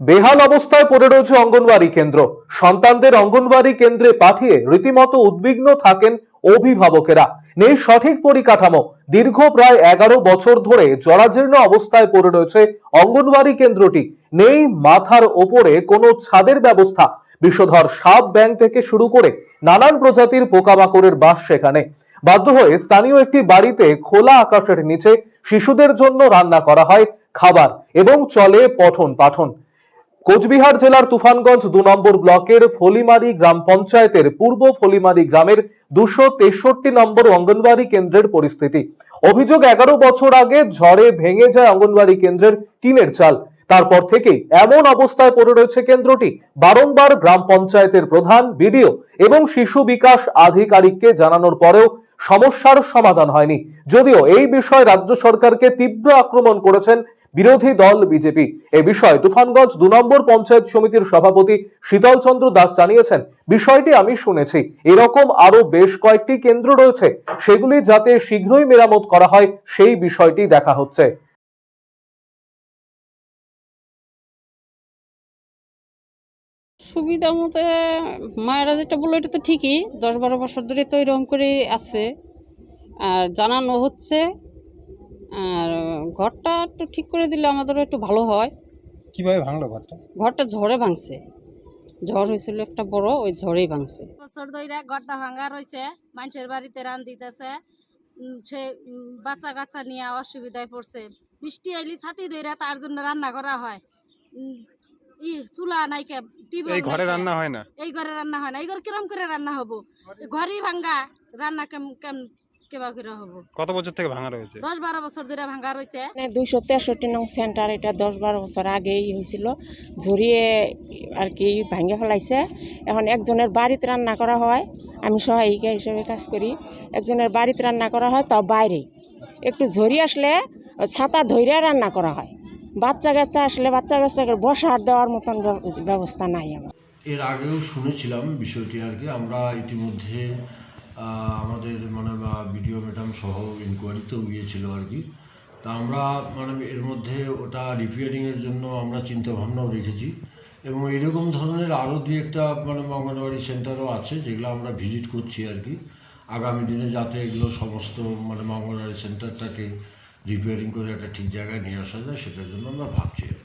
বেহাল অবস্থায় পড়ে রয়েছে অঙ্গনওয়াড়ি কেন্দ্র। সন্তানদের অঙ্গনওয়াড়ি কেন্দ্রে পাঠিয়ে রীতিমতো উদ্বিগ্ন থাকেন অভিভাবকেরা। নেই সঠিক পরিকাঠামো। দীর্ঘ প্রায় এগারো বছর ধরে জরাজীর্ণ অবস্থায় পড়ে রয়েছে অঙ্গনওয়াড়ি কেন্দ্রটি। নেই মাথার ওপরে কোনো ছাদের ব্যবস্থা। বিষধর সাপ ব্যাং থেকে শুরু করে নানান প্রজাতির পোকামাকড়ের বাস সেখানে। বাধ্য হয়ে স্থানীয় একটি বাড়িতে খোলা আকাশের নিচে শিশুদের জন্য রান্না করা হয় খাবার এবং চলে পঠন পাঠন। কোচবিহার জেলার তুফানগঞ্জ দু নম্বর ব্লকের ফলিমারি গ্রাম পঞ্চায়েতের পূর্ব ফলিমারি গ্রামের দুশো তেষট্টি নম্বর অঙ্গনওয়াড়ি কেন্দ্রের পরিস্থিতি। অভিযোগ এগারো বছর আগে ঝড়ে ভেঙে যায় অঙ্গনওয়াড়ি কেন্দ্রের টিনের চাল। তারপর থেকেই এমন অবস্থায় পড়ে রয়েছে কেন্দ্রটি। বারংবার গ্রাম পঞ্চায়েতের প্রধান, বিডিও এবং শিশু বিকাশ আধিকারিককে জানানোর পরেও সমস্যার সমাধান হয়নি। যদিও এই বিষয়ে রাজ্য সরকারকে তীব্র আক্রমণ করেছেন বিরোধী দল বিজেপি। এ বিষয়ে তুফানগঞ্জ দু নম্বর পঞ্চায়েত সমিতির সভাপতি শীতল চন্দ্র দাস জানিয়েছেন, বিষয়টি আমি শুনেছি। এরকম আরও বেশ কয়েকটি কেন্দ্র রয়েছে, সেগুলি যাতে শীঘ্রই মেরামত করা হয়, সেই বিষয়টি দেখা হচ্ছে। সুবিধা মতে, মায়েরা যেটা বলল, এটা তো ঠিকই। দশ বারো বছর ধরে তো এরকম করেই আছে। আর জানানো হচ্ছে আর ঘরটা একটু ঠিক করে দিলে আমাদেরও একটু ভালো হয়। কীভাবে ভাঙলো ঘরটা? ঘরটা ঝড়ে ভাঙছে। ঝড় হয়েছিল একটা বড় ওই ঝড়েই ভাঙছে। বছর ধরে ঘরটা ভাঙা রয়েছে মানুষের বাড়িতে রান দিতেছে। সে বাচ্চা কাচ্চা নিয়ে অসুবিধায় পড়ছে। বৃষ্টি আইলি ছাতি ধরে তার জন্য রান্না করা হয়। ই চুলা এই ঘরে রান্না হয় না? এই ঘরে রান্না হয় না। এই ঘর কিরম করে রান্না হব? ঘরই ভাঙ্গা রান্না কেম কেম কেবা করে হব কত বছর থেকে ভাঙা রয়েছে? দশ বারো বছর ধরে ভাঙ্গা রয়েছে। মানে দুইশো তেষট্টি নং সেন্টার এটা দশ বারো বছর আগেই হয়েছিল। ঝরিয়ে আর কি ভাঙে ফেলাইছে। এখন একজনের বাড়িতে রান্না করা হয় আমি সহায়িকা হিসেবে কাজ করি। একজনের বাড়িতে রান্না করা হয় তাও বাইরে। একটু ঝরি আসলে ছাতা ধৈর্য রান্না করা হয়। বাচ্চা কাচ্চা আসলে বাচ্চা কাচ্চাকে বসার দেওয়ার মতন ব্যব- ব্যবস্থা নাই আমার। এর আগেও শুনেছিলাম বিষয়টি আর কি। আমরা ইতিমধ্যে আমাদের মানে ভিডিও ম্যাডাম সহ ইনকোয়ারিতেও গিয়েছিল আর কি তা আমরা মানে এর মধ্যে ওটা রিপেয়ারিংয়ের জন্য আমরা চিন্তা ভাবনাও রেখেছি এবং এরকম ধরনের আরও দুই একটা মানে অঙ্গনওয়াড়ি সেন্টারও আছে যেগুলো আমরা ভিজিট করছি আর কি আগামী দিনে যাতে এগুলো সমস্ত মানে অঙ্গনওয়াড়ি সেন্টারটাকে রিপেয়ারিং করে একটা ঠিক জায়গায় নিয়ে আসা যায়, সেটার জন্য আমরা ভাবছি আর কি।